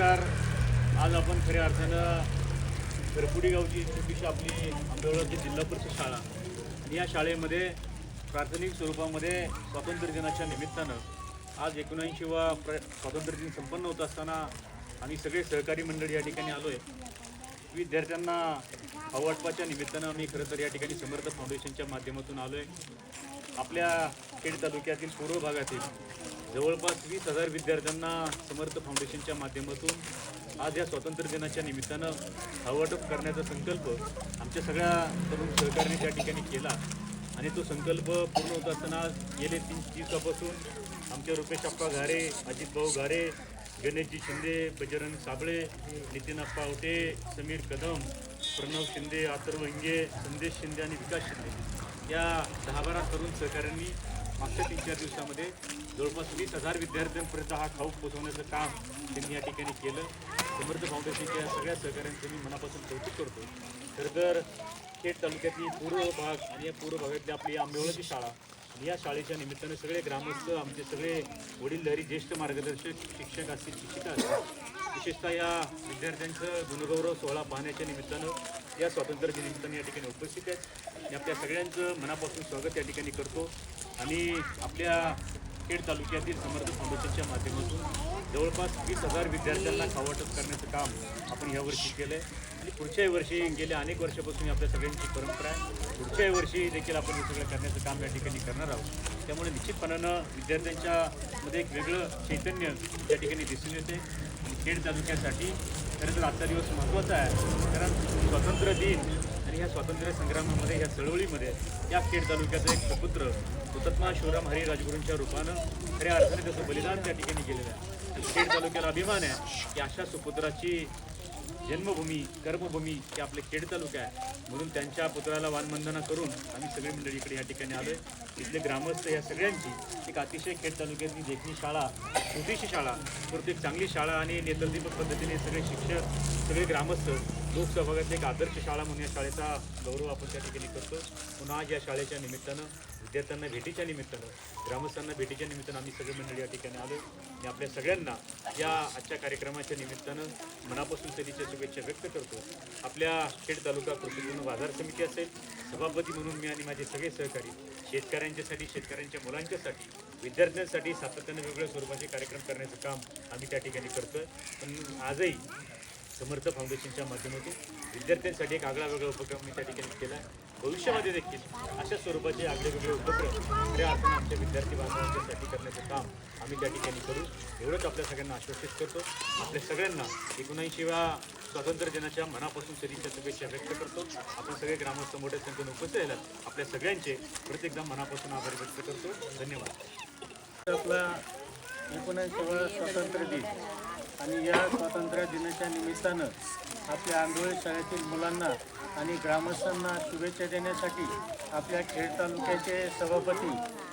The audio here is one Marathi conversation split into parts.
नमस्कार. आज आपण खऱ्या अर्थानं घरपुडी गावची छोटीशी आपली आंबेवळाची जिल्हा परिषद शाळा. आणि या शाळेमध्ये प्राथमिक स्वरूपामध्ये स्वातंत्र्य दिनाच्या निमित्तानं आज एकोणऐंशी वा प्र स्वातंत्र्य दिन संपन्न होत असताना आम्ही सगळे सहकारी मंडळी या ठिकाणी आलो आहे विद्यार्थ्यांना हवाटपाच्या निमित्तानं आम्ही खरं तर या ठिकाणी समर्थ फाउंडेशनच्या माध्यमातून आलो आहे आपल्या खेड तालुक्यातील पूर्व भागातील जवळपास वीस हजार विद्यार्थ्यांना समर्थ फाउंडेशनच्या माध्यमातून आज या स्वातंत्र्य दिनाच्या निमित्तानं हवाटप करण्याचा संकल्प आमच्या सगळ्या तरुण सहकार्याने त्या ठिकाणी केला. आणि तो संकल्प पूर्ण होत असताना गेले तीन दिवसापासून आमचे रुपेश अप्पा घारे अजितभाऊ घारे गणेशजी शिंदे बजरंग साबळे नितीन अप्पा आवटे समीर कदम प्रणव शिंदे आतर्व इंगे संदेश शिंदे आणि विकास शिंदे या दहा बारा तरुण सहकाऱ्यांनी मागच्या तीन चार दिवसामध्ये जवळपास वीस हजार विद्यार्थ्यांपर्यंत हा खाऊक पोचवण्याचं काम त्यांनी या ठिकाणी केलं. समर्थ फाउंडेशनच्या सगळ्या सहकाऱ्यांचं मी मनापासून कौतुक करतो. खरं तर खेड तालुक्यातली पूर्व भाग आणि या पूर्व भागातली आपली आंबेवळाची शाळा आणि या शाळेच्या निमित्तानं सगळे ग्रामस्थ आमचे सगळे वडीलधारी ज्येष्ठ मार्गदर्शक शिक्षक असतील शिक्षिका असतील विशेषतः या विद्यार्थ्यांचं गुणगौरव सोहळा पाहण्याच्या निमित्तानं या स्वातंत्र्य दिनानिमित्ताने या ठिकाणी उपस्थित आहेत मी आपल्या सगळ्यांचं मनापासून स्वागत या ठिकाणी करतो. आणि आपल्या खेड तालुक्यातील समर्थ फाउंडेशनच्या माध्यमातून जवळपास वीस हजार विद्यार्थ्यांना खावाटप करण्याचं काम आपण यावर्षी केलं आहे आणि पुढच्याही वर्षी गेल्या अनेक वर्षापासून आपल्या सगळ्यांची परंपरा आहे. पुढच्याही वर्षी देखील आपण हे सगळं करण्याचं काम या ठिकाणी करणार आहोत. त्यामुळे निश्चितपणानं विद्यार्थ्यांच्या मध्ये एक वेगळं चैतन्य या ठिकाणी दिसून येते आणि खेड तालुक्यासाठी खरं तर आजचा दिवस महत्त्वाचा आहे. कारण स्वातंत्र्य दिन आणि ह्या स्वातंत्र्य संग्रामामध्ये ह्या चळवळीमध्ये या खेड तालुक्याचा एक सुपुत्र हुतात्मा शिवराम हरी राजगुरूंच्या रूपानं खऱ्या अर्थाने त्याचं बलिदान त्या ठिकाणी केलेलं आहे. आणि खेड तालुक्याला अभिमान आहे की अशा सुपुत्राची जन्मभूमी कर्मभूमी ही आपले खेड तालुका आहे. म्हणून त्यांच्या पुतळ्याला वानवंदना करून आम्ही सगळी मंडळी इकडे या ठिकाणी आलोय. इथले ग्रामस्थ या सगळ्यांची एक अतिशय खेड तालुक्यातली देखणी शाळा छोटीशी शाळा परंतु एक चांगली शाळा आणि नेतलदीपक पद्धतीने सगळे शिक्षक सगळे ग्रामस्थ लोकसहभागातली एक आदर्श शाळा म्हणून या शाळेचा गौरव आपण त्या ठिकाणी करतो. पुन्हा आज या शाळेच्या निमित्तानं विद्यार्थ्यांना भेटीच्या निमित्तानं ग्रामस्थांना भेटीच्या निमित्तानं आम्ही सगळे मंडळी या ठिकाणी आलो. आणि आपल्या सगळ्यांना या आजच्या कार्यक्रमाच्या निमित्तानं मनापासून सदिच्या शुभेच्छा व्यक्त करतो. आपल्या खेड तालुका कृषी बाजार समिती असेल सभापती म्हणून मी आणि माझे सगळे सहकारी शेतकऱ्यांच्यासाठी शेतकऱ्यांच्या मुलांच्यासाठी विद्यार्थ्यांसाठी सातत्यानं वेगवेगळ्या स्वरूपाचे कार्यक्रम करण्याचं काम आम्ही त्या ठिकाणी करतोय. पण आजही समर्थ फाउंडेशनच्या माध्यमातून विद्यार्थ्यांसाठी एक आगळा वेगळा उपक्रम मी त्या ठिकाणी केला आहे. भविष्यामध्ये देखील अशा स्वरूपाचे आगळे वेगळे उपक्रम खऱ्या अर्थानं आमच्या विद्यार्थी बांधवांच्यासाठी करण्याचं काम आम्ही त्या ठिकाणी करू. एवढंच आपल्या सगळ्यांना आश्वासित करतो. आपल्या सगळ्यांना एकोणऐंशीव्या स्वातंत्र्य दिनाच्या मनापासून सदिच्छा शुभेच्छा व्यक्त करतो. आपण सगळे ग्रामस्थ मोठ्या संख्येने उपस्थित राहिलात आपल्या सगळ्यांचे प्रत्येकदा मनापासून आभार व्यक्त करतो. धन्यवाद. आपला एकोणऐंशीवा स्वातंत्र्य दिन आणि या स्वातंत्र्य दिनाच्या निमित्तानं आपल्या आंधोळी शाळेतील मुलांना आणि ग्रामस्थांना शुभेच्छा देण्यासाठी आपल्या खेड तालुक्याचे सभापती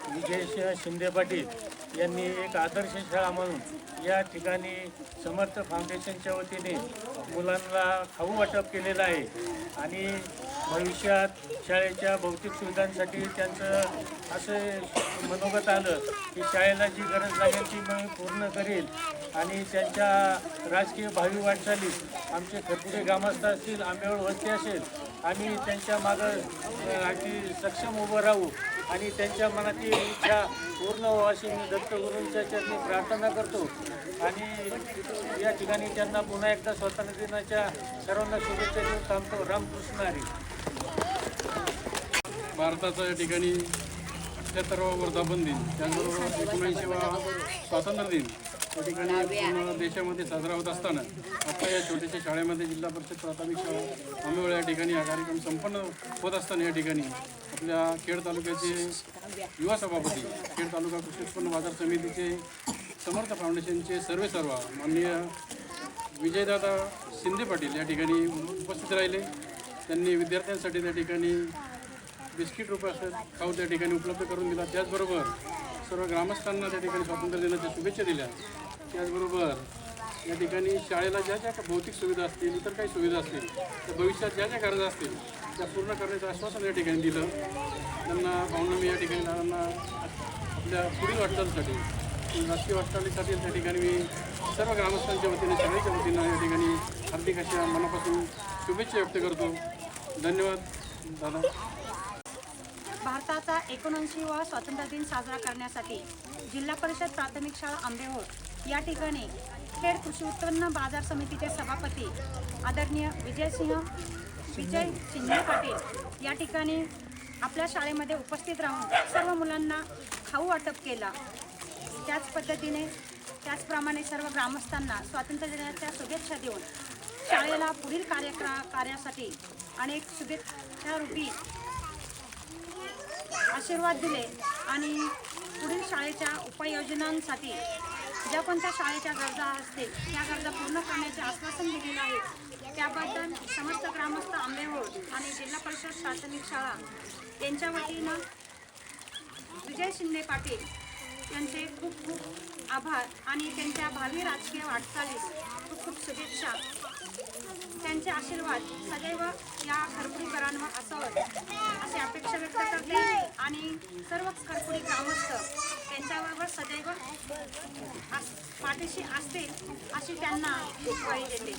विजयसिंह शिंदे पाटील यांनी एक आदर्श शाळा म्हणून या ठिकाणी समर्थ फाउंडेशनच्या वतीने मुलांना खाऊ वाटप केलेलं आहे. आणि भविष्यात शाळेच्या भौतिक सुविधांसाठी त्यांचं असं मनोगत आलं की शाळेला जी गरज लागेल ती मी पूर्ण करेल. आणि त्यांच्या राजकीय भावी वाटचाली आमचे खरपुडे ग्रामस्थ असतील आंबेवळ वस्ती असेल आम्ही त्यांच्या मागं अ, अगदी सक्षम उभं राहू. आणि त्यांच्या मनाची इच्छा पूर्ण व्हावी अशी मी दत्तगुरूंच्या चरणी प्रार्थना करतो. आणि या ठिकाणी त्यांना पुन्हा एकदा स्वातंत्र्य दिनाच्या सर्वांना शुभेच्छा देऊन थांबतो. रामकृष्ण हरी. भारताचा या ठिकाणी अठ्ठ्याहत्तरावा वर्धापन दिन त्याचबरोबर एकोणऐंशीवा स्वातंत्र्य दिन या ठिकाणी पूर्ण देशामध्ये साजरा होत असताना आता या छोट्याशा शाळेमध्ये जिल्हा परिषद प्राथमिक शाळा आम्ही या ठिकाणी हा कार्यक्रम संपन्न होत असताना या ठिकाणी आपल्या खेड तालुक्याचे युवा सभापती खेड तालुका कृषी उत्पन्न बाजार समितीचे समर्थ फाउंडेशनचे सर्वे सर्व माननीय विजयदादा शिंदे पाटील या ठिकाणी उपस्थित राहिले. त्यांनी विद्यार्थ्यांसाठी त्या ठिकाणी बिस्किट रुपये असं खाऊ त्या ठिकाणी उपलब्ध करून दिला. त्याचबरोबर सर्व ग्रामस्थांना त्या ठिकाणी स्वातंत्र्य दिनाच्या शुभेच्छा दिल्या. त्याचबरोबर या ठिकाणी शाळेला ज्या ज्या भौतिक सुविधा असतील इतर काही सुविधा असतील तर भविष्यात ज्या ज्या गरजा असतील त्या पूर्ण करण्याचं आश्वासन या ठिकाणी दिलं. त्यांना भावना मी या ठिकाणी त्यांना आपल्या पुढील वाटचालीसाठी राजकीय वाटचालीसाठी त्या ठिकाणी मी सर्व ग्रामस्थांच्या वतीने शाळेच्या वतीनं या ठिकाणी हार्दिक अशा मनापासून शुभेच्छा व्यक्त करतो. धन्यवाद दादा. भारताचा एकोणऐंशीवा स्वातंत्र्य दिन साजरा करण्यासाठी जिल्हा परिषद प्राथमिक शाळा आंबेहोळ या ठिकाणी खेड कृषी उत्पन्न बाजार समितीचे सभापती आदरणीय विजयसिंह विजय शिंदे पाटील या ठिकाणी आपल्या शाळेमध्ये उपस्थित राहून सर्व मुलांना खाऊ वाटप केला. त्याच पद्धतीने त्याचप्रमाणे सर्व ग्रामस्थांना स्वातंत्र्य दिनाच्या शुभेच्छा देऊन शाळेला पुढील कार्यक्र कार्यासाठी अनेक शुभेच्छा रूपी आशीर्वाद दिले आणि पुढील शाळेच्या उपाययोजनांसाठी ज्या कोणत्या शाळेच्या गरजा असतील त्या गरजा पूर्ण करण्याचे आश्वासन दिलेलं आहे. त्याबद्दल समस्त ग्रामस्थ आंबेहोळ आणि जिल्हा परिषद प्राथमिक शाळा यांच्या वतीनं विजय शिंदे पाटील यांचे खूप खूप आभार आणि त्यांच्या भावी राजकीय वाटचालीस खूप खूप शुभेच्छा. त्यांचे आशीर्वाद सदैव या खरपुडीकरांवर असावं अशी अपेक्षा व्यक्त करते आणि सर्व खरपुडी ग्रामस्थ त्यांच्याबरोबर सदैव पाठीशी असतील अशी त्यांना ग्वाही देते